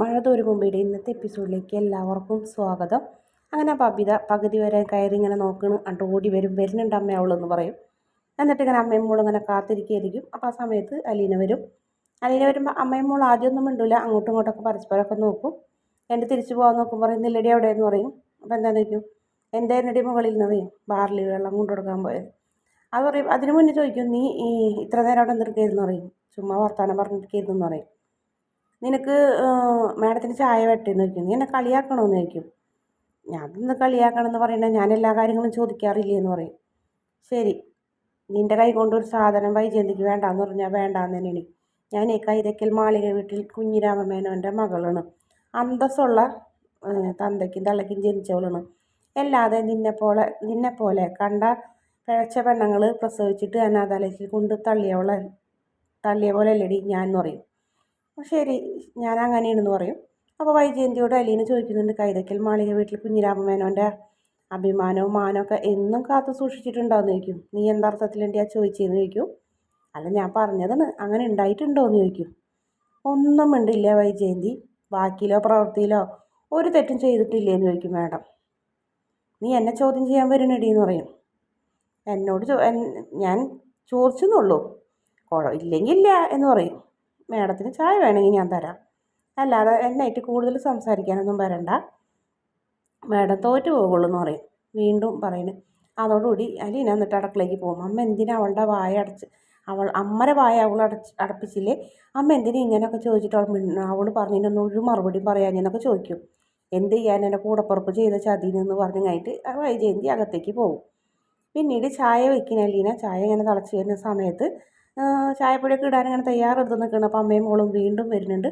മഴ തോരും മുമ്പയുടെ ഇന്നത്തെ എപ്പിസോഡിലേക്ക് എല്ലാവർക്കും സ്വാഗതം. അങ്ങനെ ബബിത പകുതി വരെ കയറി ഇങ്ങനെ നോക്കണം അണ്ട് ഓടി വരും വരുന്നുണ്ട് അമ്മ അവളെന്ന് പറയും. എന്നിട്ട് ഇങ്ങനെ അമ്മയും മോളും ഇങ്ങനെ കാത്തിരിക്കുകയായിരിക്കും. അപ്പോൾ ആ സമയത്ത് അലീന വരും. അലീന വരുമ്പോൾ അമ്മയും മോൾ ആദ്യമൊന്നും മിണ്ടില്ല അങ്ങോട്ടും ഇങ്ങോട്ടൊക്കെ പരസ്പരമൊക്കെ നോക്കും. എന്റെ തിരിച്ചു പോകാൻ നോക്കും പറയും അവിടെ എന്ന് പറയും. അപ്പോൾ എന്താണെന്ന് ചോദിക്കും? എന്റെ എന്നിടി മുകളിൽ നിന്ന്? പറയും. ബാർലി വെള്ളം കൊണ്ടു കൊടുക്കാൻ പോയത്. അത് പറയും അതിന് മുന്നേ ചോദിക്കും നീ ഈ ഇത്ര നേരം അവിടെ നിൽക്കായിരുന്നു പറയും. ചുമ്മാ വർത്താനം പറഞ്ഞിരിക്കുന്നു എന്ന് പറയും. നിനക്ക് മാഡത്തിന് ചായ വെട്ടെന്ന് ചോദിക്കും. നീ എന്നെ കളിയാക്കണമെന്ന് ചോദിക്കും. ഞാൻ ഇന്ന് കളിയാക്കണമെന്ന് പറയണേ ഞാൻ എല്ലാ കാര്യങ്ങളും ചോദിക്കാറില്ലേ എന്ന് പറയും. ശരി. നിന്റെ കൈ കൊണ്ടൊരു സാധനം വൈജയന്തിക്ക് വേണ്ടാന്ന് പറഞ്ഞാൽ വേണ്ടാന്ന് തന്നെയാണ്. ഞാൻ ഈ കൈതക്കൽ മാളിക വീട്ടിൽ കുഞ്ഞിരാമമേനോന്റെ മകളാണ്. അന്തസ്സുള്ള തന്തയ്ക്കും തള്ളയ്ക്കും ജനിച്ചവളാണ്. അല്ലാതെ നിന്നെപ്പോലെ നിന്നെപ്പോലെ കണ്ട പിഴച്ച പെണ്ണുങ്ങൾ പ്രസവിച്ചിട്ട് അനാഥാലയത്തിൽ കൊണ്ട് തള്ളിയവളെ തള്ളിയ പോലെ അല്ലടി ഞാൻ എന്ന് പറയും. ശരി. ഞാൻ അങ്ങനെയാണെന്ന് പറയും. അപ്പോൾ വൈജയന്തിയോട് അലീന ചോദിക്കുന്നുണ്ട് കൈതക്കൽ മാളിക വീട്ടിൽ കുഞ്ഞിരാമമേനോന്റെ അഭിമാനവും മാനമൊക്കെ എന്നും കാത്തു സൂക്ഷിച്ചിട്ടുണ്ടോയെന്ന് ചോദിക്കും. നീ എന്തർത്ഥത്തിലെന്റെ ആ ചോദിച്ചതെന്ന് ചോദിക്കും. അല്ല ഞാൻ പറഞ്ഞതാണ്. അങ്ങനെ ഉണ്ടായിട്ടുണ്ടോ എന്ന് ചോദിക്കും. ഒന്നും മിണ്ടില്ല വൈജയന്തി. ബാക്കിയിലോ പ്രവൃത്തിയിലോ ഒരു തെറ്റും ചെയ്തിട്ടില്ലേ എന്ന് ചോദിക്കും മാഡം. നീ എന്നെ ചോദ്യം ചെയ്യാൻ വരുന്നടി എന്ന് പറയും. എന്നോട് ഞാൻ ചോദിച്ചെന്നുള്ളൂ. കുഴ ഇല്ലെങ്കിൽ ഇല്ല എന്ന് പറയും. മേഡത്തിന് ചായ വേണമെങ്കിൽ ഞാൻ തരാം. അല്ലാതെ എന്നായിട്ട് കൂടുതൽ സംസാരിക്കാനൊന്നും വരണ്ട. മേഡം തോറ്റു പോകുള്ളൂ എന്ന് പറയും. വീണ്ടും പറയുന്നു. അതോടുകൂടി അലീന എന്നിട്ട് അടുക്കളയ്ക്ക് പോകും. അമ്മ എന്തിനാ അവളുടെ വായ അടച്ച് അവൾ അമ്മരെ വായ അവൾ അടച്ച് അടപ്പിച്ചില്ലേ? അമ്മ എന്തിനാ ഇങ്ങനെയൊക്കെ ചോദിച്ചിട്ട് അവൾ മിണ്ണ അവൾ പറഞ്ഞതിനൊന്നും ഒരു മറുപടി പറയാഞ്ഞെന്നൊക്കെ ചോദിക്കും. എന്ത് ചെയ്യാൻ എന്റെ കൂടപ്പുറപ്പ് ചെയ്ത ചതിനെന്ന് പറഞ്ഞു പറഞ്ഞായിട്ട് വൈജയന്തി അകത്തേക്ക് പോകും. പിന്നീട് ചായ വയ്ക്കുന്ന അലീന ചായ ഇങ്ങനെ തിളച്ച് വരുന്ന സമയത്ത് ചായപ്പൊടിയൊക്കെ ഇടാൻ ഇങ്ങനെ തയ്യാറെടുത്ത് നിൽക്കണം അപ്പോൾ അമ്മയും മോളും വീണ്ടും വരുന്നുണ്ട്.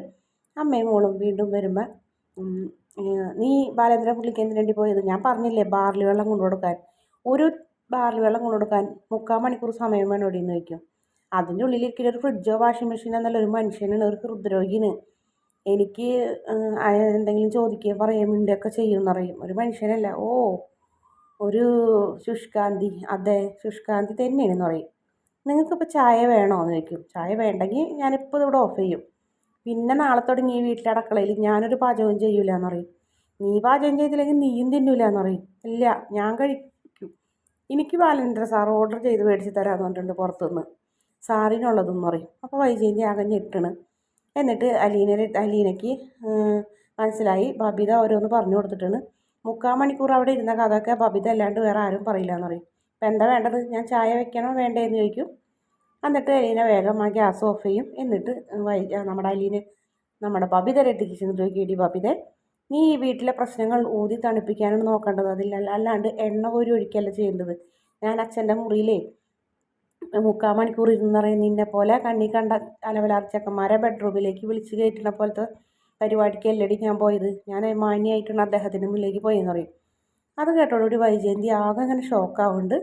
അമ്മയും മോളും വീണ്ടും വരുമ്പോൾ നീ ബാലേന്ദ്രൻ പുള്ളിക്ക് എന്തിനു വേണ്ടി പോയത്? ഞാൻ പറഞ്ഞില്ലേ ബാർലി വെള്ളം കൊണ്ടു കൊടുക്കാൻ. ഒരു ബാർലി വെള്ളം കൊണ്ടു കൊടുക്കാൻ മുക്കാൽ മണിക്കൂർ സമയം വേണം എന്ന് ചോദിക്കും. അതിന്റെ ഉള്ളിലിരിക്കുന്ന ഒരു ഫ്രിഡ്ജോ വാഷിംഗ് മെഷീനോ എന്നുള്ള ഒരു മനുഷ്യനാണ് ഒരു ഹൃദ്രോഗിന് എനിക്ക് എന്തെങ്കിലും ചോദിക്കുക പറയുകയോ മിണ്ടൊക്കെ ചെയ്യുമെന്ന് പറയും. ഒരു മനുഷ്യനല്ല. ഓ ഒരു ശുഷ്കാന്തി. അതെ ശുഷ്കാന്തി തന്നെയാണെന്ന് പറയും. നിങ്ങൾക്കിപ്പോൾ ചായ വേണോ എന്ന് ചോദിക്കും. ചായ വേണ്ടെങ്കിൽ ഞാനിപ്പോൾ ഇവിടെ ഓഫ് ചെയ്യും. പിന്നെ നാളെ തുടങ്ങി ഈ വീട്ടിലെ അടുക്കളയിൽ ഞാനൊരു പാചകവും ചെയ്യൂല എന്ന് പറയും. നീ പാചകം ചെയ്തില്ലെങ്കിൽ നീയും തിന്നൂല എന്ന് പറയും. ഇല്ല ഞാൻ കഴിക്കും. എനിക്ക് ബാലൻഡർ സാർ ഓർഡർ ചെയ്ത് മേടിച്ച് തരാമെന്ന് പറഞ്ഞിട്ടുണ്ട് പുറത്തുനിന്ന്. സാറിനുള്ളതെന്ന് പറയും. അപ്പോൾ വൈജയന്തി ആകെ ഞെട്ടണ്. എന്നിട്ട് അലീന അലീനയ്ക്ക് മനസ്സിലായി. ബബിത ഓരോന്ന് പറഞ്ഞു കൊടുത്തിട്ടാണ്. മുക്കാൽ മണിക്കൂർ അവിടെ ഇരുന്ന കഥയൊക്കെ ബബിത അല്ലാണ്ട് വേറെ ആരും പറയില്ല എന്ന് പറയും. അപ്പം എന്താ വേണ്ടത്? ഞാൻ ചായ വെക്കണോ വേണ്ടേ എന്ന് ചോദിക്കും. എന്നിട്ട് അലീന വേഗം ആ ഗ്യാസ് ഓഫ് ചെയ്യും. എന്നിട്ട് വൈ നമ്മുടെ അലീന നമ്മുടെ ബബിതരെ എത്തിക്കുന്നു ചോദിക്കും ഇടി ബബിതെ നീ ഈ വീട്ടിലെ പ്രശ്നങ്ങൾ ഊതി തണുപ്പിക്കാനാണ് നോക്കേണ്ടത്. അതില്ല അല്ലാണ്ട് എണ്ണ കോരി ഒഴിക്കല്ല ചെയ്യേണ്ടത്? ഞാൻ അച്ഛന്റെ മുറിയിലേ മുക്കാൽ മണിക്കൂർ ഇരുന്നറിയും നിന്നെ പോലെ കണ്ണി കണ്ട അലവലാർ ചെക്കന്മാരെ ബെഡ്റൂമിലേക്ക് വിളിച്ച് കയറ്റുന്ന പോലത്തെ പരിപാടിക്ക് എല്ലടി ഞാൻ പോയത്? ഞാൻ മാന്യമായിട്ടാണ് അദ്ദേഹത്തിന്റെ മുന്നിലേക്ക് പോയെന്ന് പറയും. അത് കേട്ടോടുകൂടി വൈജയന്തി ആകെ അങ്ങനെ ഷോക്കാവുന്നുണ്ട്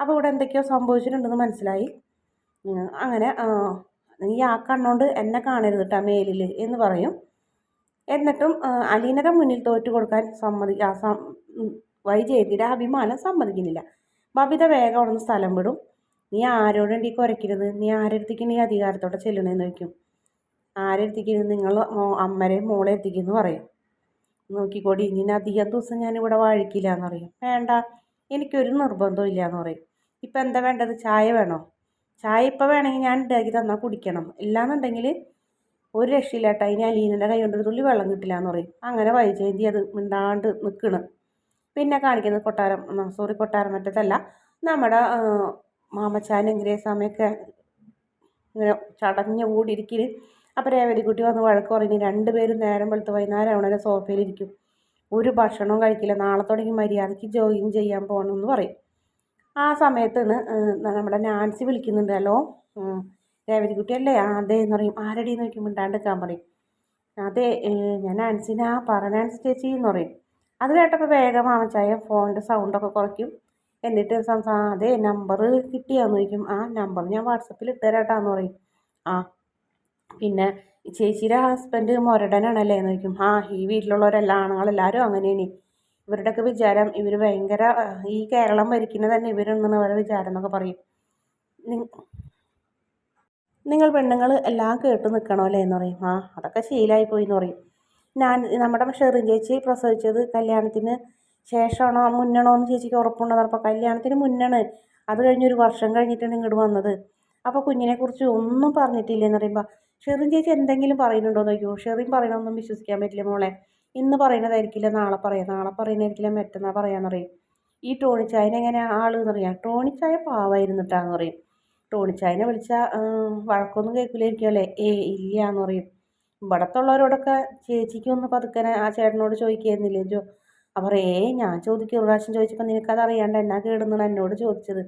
അപ്പോൾ ഇവിടെ എന്തൊക്കെയോ സംഭവിച്ചിട്ടുണ്ടെന്ന് മനസ്സിലായി. അങ്ങനെ നീ ആ കണ്ണോണ്ട് എന്നെ കാണരുത് കേട്ടോ മേലിൽ എന്ന് പറയും. എന്നിട്ടും അലീനയുടെ മുന്നിൽ തോറ്റു കൊടുക്കാൻ സമ്മതി വൈജയന്തിയുടെ അഭിമാനം സമ്മതിക്കുന്നില്ല. ബബിത വേഗം അവിടെ നിന്ന് സ്ഥലം വിടും. നീ ആരോടുണ്ട് ഈ കുരയ്ക്കരുത്? നീ ആരെടുത്തേക്ക് നീ അധികാരത്തോടെ ചെല്ലണമെന്ന് വയ്ക്കും ആരെടുത്തേക്ക്? നിങ്ങൾ അമ്മരെ മോളെ എത്തിക്കുന്നു പറയും. നോക്കിക്കോടി ഇനി അധികം ദിവസം ഞാനിവിടെ വാഴിക്കില്ല എന്ന് പറയും വേണ്ട എനിക്കൊരു നിർബന്ധവും ഇല്ല എന്ന് പറയും. ഇപ്പം എന്താ വേണ്ടത്? ചായ വേണോ? ചായ ഇപ്പം വേണമെങ്കിൽ ഞാൻ ഉണ്ടാക്കി തന്നാൽ കുടിക്കണം. ഇല്ലാന്നുണ്ടെങ്കിൽ ഒരു രക്ഷയില്ല കേട്ടോ ഇനി അലീനന്റെ കൈ കൊണ്ട് ഒരു തുള്ളി വെള്ളം കിട്ടില്ല എന്ന് പറയും. അങ്ങനെ വൈജയന്തി അത് മിണ്ടാണ്ട് നിൽക്കണ് പിന്നെ കാണിക്കുന്നത് കൊട്ടാരം സോറി കൊട്ടാരം മറ്റത്തല്ല നമ്മുടെ മാമച്ചാൻ മാമച്ചാനും സമയമൊക്കെ ഇങ്ങനെ ചടഞ്ഞ് കൂടിയിരിക്കൽ അപ്പോൾ രേവതിക്കുട്ടി വന്ന് വഴക്ക് പറഞ്ഞ് രണ്ടുപേരും നേരം വെളുത്ത് വൈകുന്നേരം അവിടെ സോഫയിലിരിക്കും ഒരു ഭക്ഷണവും കഴിക്കില്ല. നാളെ തുടങ്ങി മര്യാദയ്ക്ക് ജോയിൻ ചെയ്യാൻ പോകണമെന്ന് പറയും. ആ സമയത്താണ് നമ്മുടെ നാൻസി വിളിക്കുന്നുണ്ട്. ഹലോ രേവതിക്കുട്ടി അല്ലേ അതെ എന്ന് പറയും. ആരടി എന്ന് ചോദിക്കും മിണ്ടാണ്ടിരിക്കാൻ പറയും. അതെ ഞാൻ നാൻസിനെ. ആ പറ നാൻസി ചേച്ചി എന്ന് പറയും. അത് കേട്ടപ്പോൾ വേഗം മാമച്ചായ ഫോണിന്റെ സൗണ്ടൊക്കെ കുറയ്ക്കും. എന്നിട്ട് സംസാ അതെ നമ്പർ കിട്ടിയാന്ന് ചോദിക്കും. ആ നമ്പർ ഞാൻ വാട്സപ്പിൽ ഇട്ടുതരാട്ടാന്ന് പറയും. ആ പിന്നെ ചേച്ചിയുടെ ഹസ്ബൻഡ് മുരടനാണല്ലേ എന്ന് ചോദിക്കും. ആ ഈ വീട്ടിലുള്ളവരെല്ലാം ആണുങ്ങളെല്ലാവരും അങ്ങനെയാണ്. ഇവരുടെയൊക്കെ വിചാരം ഇവർ ഭയങ്കര ഈ കേരളം ഭരിക്കുന്നത് തന്നെ ഇവരുണ്ടെന്ന് അവരുടെ വിചാരം എന്നൊക്കെ പറയും. നിങ്ങൾ പെണ്ണുങ്ങൾ എല്ലാം കേട്ട് നിൽക്കണമല്ലേ എന്ന് പറയും. ആ അതൊക്കെ ശീലായി പോയി എന്ന് പറയും. ഞാൻ നമ്മുടെ ഷെറിൻ ചേച്ചി പ്രസവിച്ചത് കല്യാണത്തിന് ശേഷമാണോ? മുന്നണോ എന്ന് ചേച്ചിക്ക് ഉറപ്പുണ്ടോ അപ്പോൾ കല്യാണത്തിന് മുന്നാണ്. അത് കഴിഞ്ഞൊരു വർഷം കഴിഞ്ഞിട്ടാണ് ഇങ്ങോട്ട് വന്നത്. അപ്പോൾ കുഞ്ഞിനെക്കുറിച്ച് ഒന്നും പറഞ്ഞിട്ടില്ലെന്ന് പറയുമ്പോൾ ഷെറിൻ ചേച്ചി എന്തെങ്കിലും പറയുന്നുണ്ടോ എന്ന് ചോദിക്കുമോ? ഷെറിൻ പറയണമൊന്നും വിശ്വസിക്കാൻ പറ്റില്ല മോളെ. ഇന്ന് പറയുന്നതായിരിക്കില്ല നാളെ പറയാം. നാളെ പറയുന്നതായിരിക്കില്ല മറ്റന്നാൾ പറയാമെന്ന് പറയും. ഈ ടോണിച്ചായനെ എങ്ങനെ ആൾ എന്നറിയാം ടോണിച്ചായ പാവായിരുന്നിട്ടാന്ന് പറയും. ടോണിച്ചായനെ വിളിച്ചാൽ വഴക്കൊന്നും കേൾക്കില്ലായിരിക്കുമല്ലേ ഏ ഇല്ല എന്ന് പറയും. ഇവിടത്തുള്ളവരോടൊക്കെ ചേച്ചിക്ക് ഒന്ന് പതുക്കനെ ആ ചേട്ടനോട് ചോദിക്കുന്നില്ലേ ജോ അവർ ഏ ഞാൻ ചോദിക്കും. ഒരു പ്രാവശ്യം ചോദിച്ചപ്പോൾ നിനക്കത് അറിയാണ്ട്. എന്നാ കേടുന്നാണ് എന്നോട് ചോദിച്ചത്?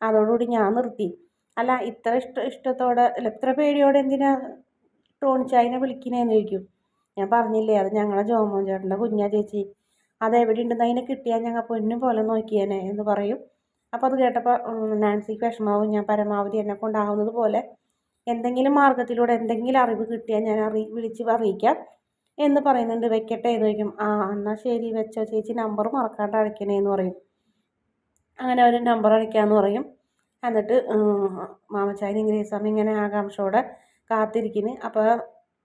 അതോടുകൂടി ഞാൻ നിർത്തി. അല്ല ഇത്ര ഇഷ്ട ഇഷ്ടത്തോടെ അല്ല ഇത്ര പേടിയോടെ എന്തിനാ ടോണിച്ചായനെ വിളിക്കണേന്ന് ചോദിക്കും. ഞാൻ പറഞ്ഞില്ലേ അത് ഞങ്ങളെ ജോമോൻ ചേട്ടന്റെ കുഞ്ഞാ ചേച്ചി. അതെവിടെ ഉണ്ടെന്ന് അതിനെ കിട്ടിയാൽ ഞങ്ങൾ പൊന്നും പോലെ നോക്കിയേനെ എന്ന് പറയും. അപ്പോൾ അത് കേട്ടപ്പോൾ നാൻസിക്ക് വിഷമാവും. ഞാൻ പരമാവധി എന്നെ കൊണ്ടാവുന്നത് പോലെ എന്തെങ്കിലും മാർഗത്തിലൂടെ എന്തെങ്കിലും അറിവ് കിട്ടിയാൽ ഞാൻ അറി വിളിച്ച് അറിയിക്കാം എന്ന് പറയുന്നുണ്ട്. വെക്കട്ടെ എന്ന് ചോദിക്കും. ആ എന്നാൽ ശരി വെച്ചോ ചേച്ചി. നമ്പർ മറക്കാണ്ട് അടയ്ക്കണേ എന്ന് പറയും. അങ്ങനെ അവർ നമ്പർ അടയ്ക്കാമെന്ന് പറയും. എന്നിട്ട് മാമച്ചായൻ സമയം ഇങ്ങനെ ആകാംക്ഷയോടെ കാത്തിരിക്കുന്നു. അപ്പോൾ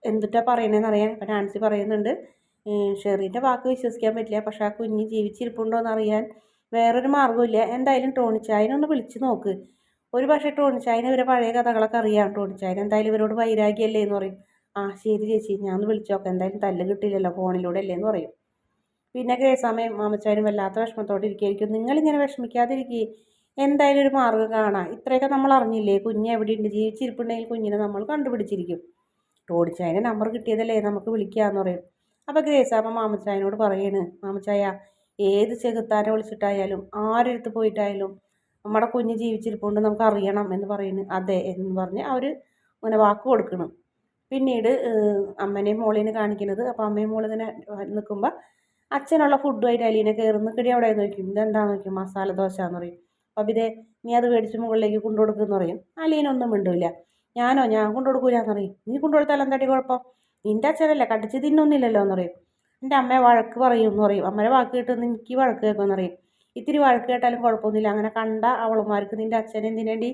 എന്തിട്ടാണ് പറയണതെന്ന് അറിയാൻ ഇപ്പം നാൻസി പറയുന്നുണ്ട് ഷെറീന്റെ വാക്ക് വിശ്വസിക്കാൻ പറ്റില്ല പക്ഷേ ആ കുഞ്ഞ് ജീവിച്ചിരിപ്പുണ്ടോ എന്ന് എന്നറിയാൻ വേറൊരു മാർഗമില്ല എന്തായാലും ടോണിച്ചായനൊന്ന് വിളിച്ച് നോക്ക്. ഒരു പക്ഷേ ടോണിച്ചായന് ഇവരെ പഴയ കഥകളൊക്കെ അറിയാം. ടോണിച്ചായൻ എന്തായാലും ഇവരോട് വൈരാഗ്യമല്ലേ എന്ന് പറയും. ആ ശരി ചേച്ചി ഞാൻ ഒന്ന് വിളിച്ചു നോക്കാം. എന്തായാലും തല്ല് കിട്ടിയില്ലല്ലോ ഫോണിലൂടെ അല്ലേ എന്ന് പറയും. പിന്നെ സമയം മാമച്ചായനും വല്ലാത്ത വിഷമത്തോടെ ഇരിക്കുകയായിരിക്കും. നിങ്ങളിങ്ങനെ വിഷമിക്കാതിരിക്കുക എന്തായാലും ഒരു മാർഗം കാണാം. ഇത്രയൊക്കെ നമ്മൾ അറിഞ്ഞില്ലേ? കുഞ്ഞ് എവിടെയുണ്ട്? ജീവിച്ചിരിപ്പുണ്ടെങ്കിൽ കുഞ്ഞിനെ നമ്മൾ കണ്ടുപിടിച്ചിരിക്കും. ടോണിച്ചായന്റെ നമ്പർ കിട്ടിയതല്ലേ? നമുക്ക് വിളിക്കാമെന്ന് പറയും. അപ്പോൾ ഗ്രേസാമ്മ മാമച്ചായനോട് പറയാണ് മാമച്ചായ ഏത് ചെകുത്താനെ വിളിച്ചിട്ടായാലും ആരെടുത്ത് പോയിട്ടായാലും നമ്മുടെ കുഞ്ഞ് ജീവിച്ചിരിപ്പുണ്ട് നമുക്ക് അറിയണം എന്ന് പറയുന്നു അതെ എന്ന് പറഞ്ഞ് അവർ അങ്ങനെ വാക്ക് കൊടുക്കണം. പിന്നീട് അമ്മനെയും മോളിനെ കാണിക്കുന്നത്. അപ്പോൾ അമ്മയും മോളിങ്ങനെ നിൽക്കുമ്പോൾ അച്ഛനുള്ള ഫുഡുമായിട്ട് അലീനെ കയറുന്നു കിടി അവിടെ നോക്കും ഇതെന്താന്ന് നോക്കും മസാല ദോശ എന്ന് പറയും. ഇതേ നീ അത് മേടിച്ച് മുകളിലേക്ക് കൊണ്ടു കൊടുക്കുമെന്ന് പറയും അലീനൊന്നും മിണ്ടൂല. ഞാനോ? ഞാൻ കൊണ്ടു കൊടുക്കൂലെന്ന് പറയും. നീ കൊണ്ടു കൊടുത്താൽ എന്താടി കുഴപ്പം? നിന്റെ അച്ഛനല്ലേ കടിച്ച് തിന്നൊന്നില്ലല്ലോ എന്ന് പറയും. എന്റെ അമ്മയെ വഴക്ക് പറയും എന്ന് പറയും. അമ്മയുടെ വാക്ക് കേട്ട് എനിക്ക് വഴക്ക് കേൾക്കുമെന്ന് പറയും. ഇത്തിരി വഴക്ക് കേട്ടാലും കുഴപ്പമൊന്നുമില്ല. അങ്ങനെ കണ്ട അവളുമാർക്ക് നിന്റെ അച്ഛൻ എന്തിനേണ്ടി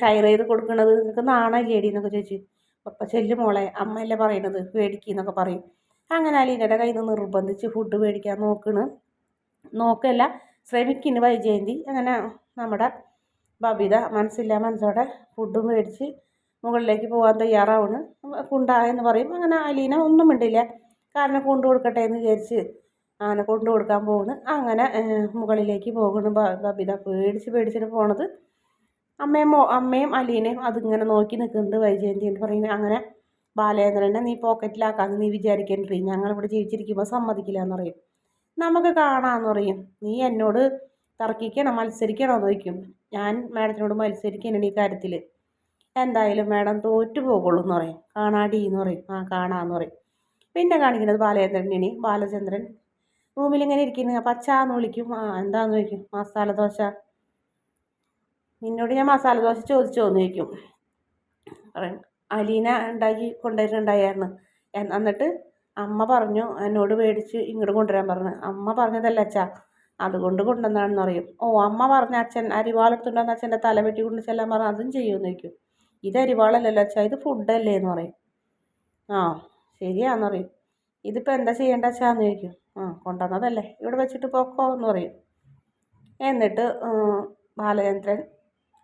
ഷെയർ ചെയ്ത് കൊടുക്കണത്? നിനക്ക് നാണല്ലേടി എന്നൊക്കെ ചോദിച്ചു. അപ്പം ചെല്ലു മോളെ അമ്മയല്ലേ പറയണത്? മേടിക്കുന്നൊക്കെ പറയും. അങ്ങനെ അലീനയുടെ കയ്യിൽ നിന്ന് നിർബന്ധിച്ച് ഫുഡ് മേടിക്കാൻ നോക്കണ്. നോക്കല്ല ശ്രമിക്കുന്നു വൈജയന്തി. അങ്ങനെ നമ്മുടെ ബബിത മനസ്സില്ല മനസ്സോടെ ഫുഡ് മേടിച്ച് മുകളിലേക്ക് പോകാൻ തയ്യാറാവുന്നു. കുണ്ട എന്ന് പറയും. അങ്ങനെ അലീന ഒന്നും മിണ്ടില്ല. കാരണം കൊണ്ടു കൊടുക്കട്ടെ എന്ന് വിചാരിച്ച് അങ്ങനെ കൊണ്ടു കൊടുക്കാൻ പോകുന്നു അങ്ങനെ മുകളിലേക്ക് പോകുന്നു ബബിത. പേടിച്ച് പേടിച്ചിട്ട് പോണത് അമ്മയും അമ്മയും അലീനയും അതിങ്ങനെ നോക്കി നിൽക്കുന്നുണ്ട് വൈജയന്തി എന്ന് പറയുന്നത് അങ്ങനെ ബാലേന്ദ്രനെ നീ പോക്കറ്റിലാക്കാന്ന് നീ വിചാരിക്കേണ്ടി ഞങ്ങളിവിടെ ജീവിച്ചിരിക്കുമ്പോൾ സമ്മതിക്കില്ല എന്ന് പറയും. നമുക്ക് കാണാമെന്ന് പറയും. നീ എന്നോട് തർക്കിക്കണോ മത്സരിക്കണോ? എന്ന് ചോദിക്കും. ഞാൻ മാഡത്തിനോട് മത്സരിക്കണം ഈ കാര്യത്തിൽ എന്തായാലും മാഡം തോറ്റു പോകുള്ളൂ എന്ന് പറയും. കാണാടി എന്ന് പറയും. ആ കാണാമെന്ന് പറയും. പിന്നെ കാണിക്കുന്നത് ബാലചന്ദ്രനാണ് ബാലചന്ദ്രൻ റൂമിൽ ഇങ്ങനെ ഇരിക്കുന്നു. പച്ചാന്ന് വിളിക്കും. ആ എന്താന്ന്? ചോദിക്കും. മസാല ദോശ. നിന്നോട് ഞാൻ മസാല ദോശ ചോദിച്ചോ? എന്ന് ചോദിക്കും. പറയും. അലീന ഉണ്ടാക്കി കൊണ്ടുവരുന്നുണ്ടായിരുന്നു. എന്നിട്ട് അമ്മ പറഞ്ഞു എന്നോട് മേടിച്ച് ഇങ്ങോട്ട് കൊണ്ടുവരാൻ പറഞ്ഞു. അമ്മ പറഞ്ഞതല്ല അച്ഛാ? അതുകൊണ്ട് കൊണ്ടുവന്നാണെന്ന് പറയും ഓ അമ്മ പറഞ്ഞ അച്ഛൻ അരിവാളെടുത്തുണ്ടെന്ന് അച്ഛന്റെ തല വെട്ടി കൊണ്ട് ചെല്ലാൻ പറഞ്ഞു അതും ചെയ്യുമെന്ന് ചോദിക്കും. ഇത് അരിവാളല്ലല്ലോ അച്ഛാ ഇത് ഫുഡല്ലേ? എന്ന് പറയും. ആ ശരിയാന്ന് പറയും. ഇതിപ്പോൾ എന്താ ചെയ്യേണ്ട അച്ഛാന്ന് ചോദിക്കും. ആ കൊണ്ടുവന്നതല്ലേ. ഇവിടെ വെച്ചിട്ട് പോക്കോ? എന്ന് പറയും. എന്നിട്ട് ബാലചന്ദ്രൻ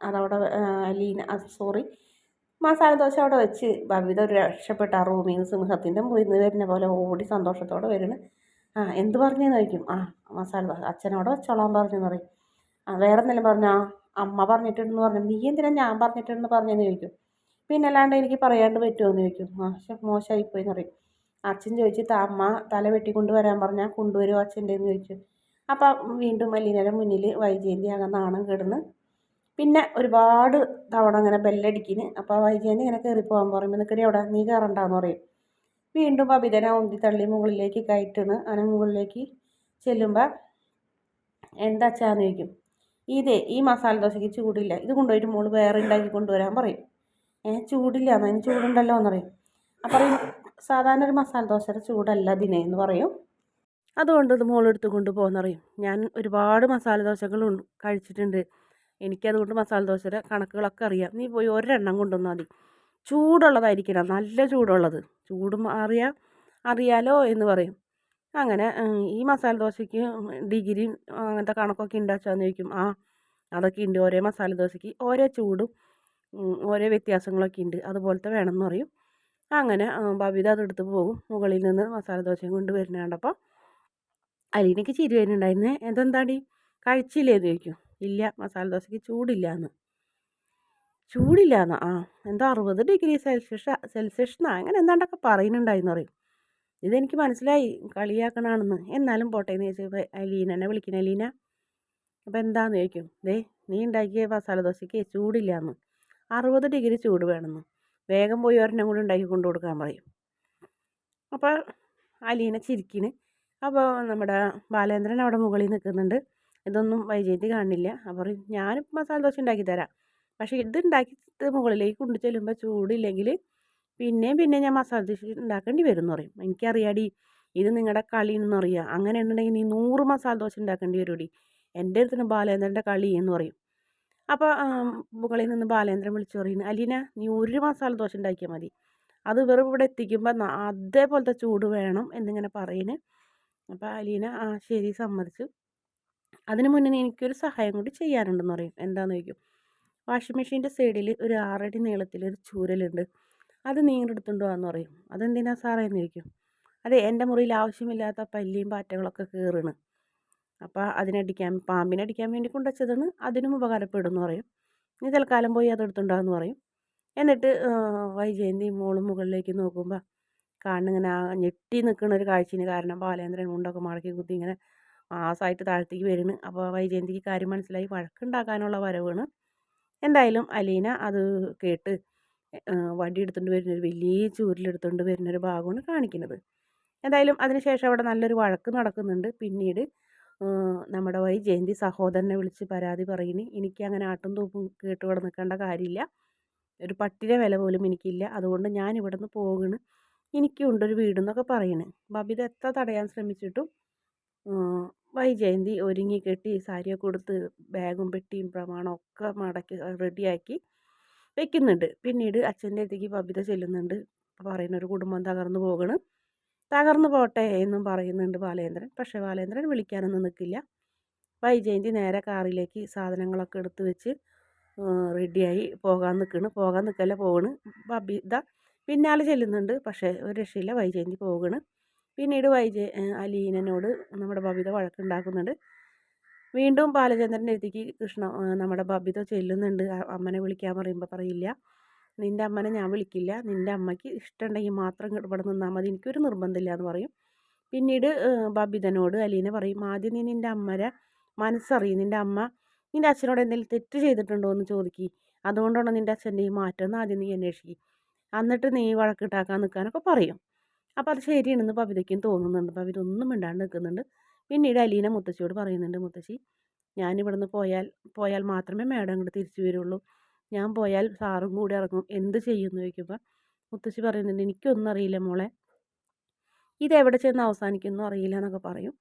അതവിടെ ലീന സോറി മസാല ദോശ അവിടെ വെച്ച് ബബിത ഒരു രക്ഷപ്പെട്ട ആ റൂമിൽ നിന്ന് സിംഹത്തിന്റെ മുറിയിൽ വരുന്ന പോലെ ഓടി സന്തോഷത്തോടെ വരുന്ന. ആ എന്ത് പറഞ്ഞെന്ന് ചോദിക്കും? ആ മസാല ദോശ അച്ഛനോട് വെച്ചോളാൻ പറഞ്ഞെന്ന് പറയും. ആ വേറെ എന്തെങ്കിലും പറഞ്ഞാ? അമ്മ പറഞ്ഞിട്ടുണ്ടെന്ന് പറഞ്ഞു. നീ എന്തിനാ ഞാൻ പറഞ്ഞിട്ടുണ്ടെന്ന് പറഞ്ഞെന്ന് ചോദിക്കും. പിന്നെ അല്ലാണ്ട് എനിക്ക് പറയാണ്ട് പറ്റുമോ എന്ന് ചോദിക്കും. മോശം മോശമായിപ്പോയി എന്ന് പറയും. അച്ഛൻ ചോദിച്ചിട്ട് അമ്മ തല വെട്ടി കൊണ്ടുവരാൻ പറഞ്ഞാൽ കൊണ്ടുവരുമോ അച്ഛന്റെ? എന്ന് ചോദിച്ചു. അപ്പം വീണ്ടും മല്ലീനയുടെ മുന്നിൽ വൈജയന്തി അങ്ങനെ നാണം കിടന്ന് പിന്നെ ഒരുപാട് തവണ അങ്ങനെ ബെല്ലടിക്കിന്. അപ്പോൾ വൈജയന്തി ഇങ്ങനെ കയറി പോകാൻ പറയുമ്പോൾ നിൽക്കടി അവിടെ നീ കയറണ്ടെന്ന് പറയും. വീണ്ടും ബബിതനെ ഉന്തി തള്ളി മുകളിലേക്ക് കയറ്റണ്. അങ്ങനെ മുകളിലേക്ക് ചെല്ലുമ്പോൾ എന്താ ചാന്ന് ചോദിക്കും. ഇതേ ഈ മസാല ദോശയ്ക്ക് ചൂടില്ല. ഇത് കൊണ്ടുപോയിട്ട് മോൾ വേറെ ഉണ്ടാക്കി കൊണ്ടുവരാൻ പറയും. ഏ ചൂടില്ല. അതിന് ചൂടുണ്ടല്ലോ? എന്ന് പറയും. അപ്പം പറയും സാധാരണ ഒരു മസാല ദോശയുടെ ചൂടല്ല ദിനേ എന്ന് പറയും. അതുകൊണ്ട് ഇത് മോളെടുത്ത് കൊണ്ടുപോകുന്നറിയും ഞാൻ ഒരുപാട് മസാല ദോശകൾ കഴിച്ചിട്ടുണ്ട്. എനിക്കതുകൊണ്ട് മസാല ദോശയുടെ കണക്കുകളൊക്കെ അറിയാം. നീ പോയി ഒരെണ്ണം കൊണ്ടുവന്നാൽ മതി. ചൂടുള്ളതായിരിക്കണം. നല്ല ചൂടുള്ളത്. ചൂട് അറിയാം. അറിയാലോ എന്ന് പറയും. അങ്ങനെ ഈ മസാല ദോശയ്ക്ക് ഡിഗ്രി അങ്ങനത്തെ കണക്കൊക്കെ ഉണ്ടാച്ചാന്ന് ചോദിക്കും. ആ അതൊക്കെ ഉണ്ട്. ഓരോ മസാല ദോശയ്ക്ക് ഓരോ ചൂടും ഓരോ വ്യത്യാസങ്ങളൊക്കെ ഉണ്ട്. അതുപോലത്തെ വേണമെന്ന് പറയും. അങ്ങനെ ബബിത അതെടുത്ത് പോകും. മുകളിൽ നിന്ന് മസാല ദോശയും കൊണ്ട് വരുന്ന കണ്ടപ്പോൾ അലീനയ്ക്ക് ചിരി വരുന്നുണ്ടായിരുന്നേ. എന്തെന്താടി കഴിച്ചില്ലേന്ന് ചോദിക്കും. ഇല്ല മസാല ദോശയ്ക്ക് ചൂടില്ല എന്ന് ചൂടില്ല എന്ന് ആ എന്തോ അറുപത് ഡിഗ്രി സെൽഷ്യസ് സെൽഷ്യസ് അങ്ങനെ എന്താണ്ടൊക്കെ പറയുന്നുണ്ടായിരുന്നു പറയും ഇതെനിക്ക് മനസ്സിലായി കളിയാക്കണാണെന്ന്. എന്നാലും പോട്ടെ എന്ന് അലീന എന്നെ വിളിക്കണേ അലീന. അപ്പോൾ എന്താന്ന് ചോദിക്കും? ദേ നീ ഉണ്ടാക്കിയ മസാല ദോശയ്ക്ക് ചൂടില്ല എന്ന് അറുപത് ഡിഗ്രി ചൂട് വേണമെന്ന് വേഗം പോയി ഒരെണ്ണം കൂടി ഉണ്ടാക്കി കൊണ്ടു കൊടുക്കാൻ പറയും. അപ്പോൾ അലീന ചിരിക്കിന് അപ്പോൾ നമ്മുടെ ബാലേന്ദ്രൻ അവിടെ മുകളിൽ നിൽക്കുന്നുണ്ട്. ഇതൊന്നും വൈജയന്തി കാണില്ല. അപ്പോൾ ഞാനിപ്പോൾ മസാല ദോശ ഉണ്ടാക്കി തരാം. പക്ഷേ ഇത് ഉണ്ടാക്കിയിട്ട് മുകളിലേക്ക് കൊണ്ടു ചെല്ലുമ്പോൾ ചൂടില്ലെങ്കിൽ പിന്നെയും പിന്നെ ഞാൻ മസാല ദോശ ഉണ്ടാക്കേണ്ടി വരും എന്ന് പറയും. എനിക്കറിയാടി ഇത് നിങ്ങളുടെ കളി എന്നറിയാം അങ്ങനെ ഉണ്ടെങ്കിൽ നീ നൂറ് മസാല ദോശ ഉണ്ടാക്കേണ്ടി വരുമടി എന്റെ അടുത്തിന് ബാലേന്ദ്രന്റെ കളി എന്ന് പറയും. അപ്പോൾ മുകളിൽ നിന്ന് ബാലേന്ദ്രൻ വിളിച്ചു പറയുന്നു അലീന നീ ഒരു മസാല ദോശ ഉണ്ടാക്കിയാൽ മതി. അത് വെറും ഇവിടെ എത്തിക്കുമ്പോൾ അതേപോലത്തെ ചൂട് വേണം എന്നിങ്ങനെ പറയുന്നു അപ്പോൾ അലീന ആ ശരി സമ്മതിച്ചു. അതിന് മുന്നേ എനിക്കൊരു സഹായം കൂടി ചെയ്യാനുണ്ടെന്ന് പറയും. എന്താണെന്ന് ചോദിക്കും? വാഷിംഗ് മെഷീന്റെ സൈഡിൽ ഒരു ആറടി നീളത്തിൽ ഒരു ചൂരലുണ്ട്. അത് നീങ്ങെടുത്തുകൊണ്ട് എന്ന് പറയും. അതെന്തിനാ സാറേ? എന്ന് ചോദിക്കും. അതെ എന്റെ മുറിയിൽ ആവശ്യമില്ലാത്ത പല്ലിയും പാറ്റകളൊക്കെ കയറണ് അപ്പോൾ അതിനടിക്കാൻ പാമ്പിനടിക്കാൻ വേണ്ടി കൊണ്ടുവച്ചതാണ്. അതിനും ഉപകാരപ്പെടും എന്ന് പറയും. നീ തൽക്കാലം പോയി അതെടുത്തുണ്ടാന്ന് പറയും. എന്നിട്ട് വൈജയന്തി മോളും മുകളിലേക്ക് നോക്കുമ്പോൾ കാണുന്നിങ്ങനെ ആ ഞെട്ടി നിൽക്കുന്ന ഒരു കാഴ്ചയിന് കാരണം ബാലേന്ദ്രൻ മുണ്ടൊക്കെ മടക്കി കുത്തി ഇങ്ങനെ മാസമായിട്ട് താഴത്തേക്ക് വരുന്നു അപ്പോൾ വൈജയന്തിക്ക് കാര്യം മനസ്സിലായി. വഴക്കുണ്ടാക്കാനുള്ള വരവാണ്. എന്തായാലും അലീന അത് കേട്ട് വടി എടുത്തുകൊണ്ട് വരുന്നൊരു വലിയ ചൂരിലെടുത്തുകൊണ്ട് വരുന്നൊരു ഭാഗമാണ് കാണിക്കുന്നത്. എന്തായാലും അതിനുശേഷം അവിടെ നല്ലൊരു വഴക്ക് നടക്കുന്നുണ്ട്. പിന്നീട് നമ്മുടെ വൈ ജയന്തി സഹോദരനെ വിളിച്ച് പരാതി പറയുന്നു എനിക്ക് അങ്ങനെ ആട്ടും തൂപ്പും കേട്ട് ഇവിടെ നിൽക്കേണ്ട കാര്യമില്ല. ഒരു പട്ടിയുടെ വില പോലും എനിക്കില്ല. അതുകൊണ്ട് ഞാൻ ഇവിടെ നിന്ന് പോകുന്നു എനിക്കുണ്ടൊരു വീടെന്നൊക്കെ പറയുന്നു ബബിത എത്ര തടയാൻ ശ്രമിച്ചിട്ടും വൈജയന്തി ഒരുങ്ങി കെട്ടി സാരിയൊക്കെ കൊടുത്ത് ബാഗും പെട്ടിയും പ്രമാണം ഒക്കെ മടക്കി റെഡിയാക്കി വെക്കുന്നുണ്ട്. പിന്നീട് അച്ഛന്റെ അടുത്തേക്ക് ബബിത ചെല്ലുന്നുണ്ട്. പറയുന്ന ഒരു കുടുംബം തകർന്നു പോകണം. തകർന്നു പോട്ടെ എന്നും പറയുന്നുണ്ട് ബാലേന്ദ്രൻ. പക്ഷേ ബാലേന്ദ്രൻ വിളിക്കാനൊന്നും നിൽക്കില്ല വൈജയന്തി നേരെ കാറിലേക്ക് സാധനങ്ങളൊക്കെ എടുത്തു വെച്ച് റെഡിയായി പോകാൻ നിൽക്കണ് പോകാൻ നിൽക്കല്ല പോകണ്. ബബിത പിന്നാലെ ചെല്ലുന്നുണ്ട്. പക്ഷേ ഒരു രക്ഷയില്ല. വൈജയന്തി പോകണ്. പിന്നീട് വൈജ അലീനനോട് നമ്മുടെ ബബിത വഴക്കുണ്ടാക്കുന്നുണ്ട്. വീണ്ടും ബാലചന്ദ്രന്റെ അടുത്തേക്ക് കൃഷ്ണ നമ്മുടെ ബബിത ചെല്ലുന്നുണ്ട്. അമ്മനെ വിളിക്കാൻ പറയുമ്പോൾ പറയില്ല. നിന്റെ അമ്മനെ ഞാൻ വിളിക്കില്ല. നിന്റെ അമ്മയ്ക്ക് ഇഷ്ടമുണ്ടെങ്കിൽ മാത്രം ഇവിടെ നിന്നാൽ മതി. എനിക്കൊരു നിർബന്ധമില്ല എന്ന് പറയും. പിന്നീട് ബബിതനോട് അലീന പറയും ആദ്യം നീ നിന്റെ അമ്മരെ മനസ്സറിയും. നിന്റെ അമ്മ നിന്റെ അച്ഛനോട് എന്തെങ്കിലും തെറ്റ് ചെയ്തിട്ടുണ്ടോ എന്ന് ചോദിക്കി. അതുകൊണ്ടാണ് നിന്റെ അച്ഛന്റെ ഈ മാറ്റം എന്ന് ആദ്യം നീ അന്വേഷിക്കും. എന്നിട്ട് നീ വഴക്കിട്ടാക്കാൻ നിൽക്കാനൊക്കെ പറയും. അപ്പോൾ അത് ശരിയാണെന്ന് പവിതയ്ക്കും തോന്നുന്നുണ്ട്. പവിത ഒന്നും മിണ്ടാണ്ട് നിൽക്കുന്നുണ്ട്. പിന്നീട് അലീന മുത്തശ്ശിയോട് പറയുന്നുണ്ട് മുത്തശ്ശി ഞാനിവിടുന്ന് പോയാൽ പോയാൽ മാത്രമേ മാഡം ഇങ്ങോട്ട് തിരിച്ചു വരുള്ളൂ. ഞാൻ പോയാൽ സാറും കൂടി ഇറങ്ങും. എന്ത് ചെയ്യുമെന്ന് ചോദിക്കുമ്പോൾ മുത്തശ്ശി പറയുന്നുണ്ട് എനിക്കൊന്നും അറിയില്ല മോളെ. ഇതെവിടെ ചെന്ന് അവസാനിക്കുന്നു അറിയില്ല എന്നൊക്കെ പറയും.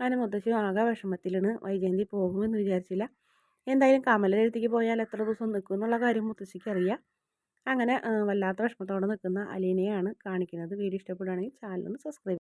അങ്ങനെ മുത്തശ്ശി ആകെ വിഷമത്തിലാണ്. വൈജയന്തി പോകുമെന്ന് വിചാരിച്ചില്ല. എന്തായാലും കമലെഴുത്തേക്ക് പോയാൽ എത്ര ദിവസം നിൽക്കും എന്നുള്ള കാര്യം മുത്തശ്ശിക്ക് അറിയാം. അങ്ങനെ വല്ലാത്ത വിഷമത്തോടെ നിൽക്കുന്ന അലീനയാണ് കാണിക്കുന്നത്. വീഡിയോ ഇഷ്ടപ്പെടുകയാണെങ്കിൽ ഒന്ന് സബ്സ്ക്രൈബ്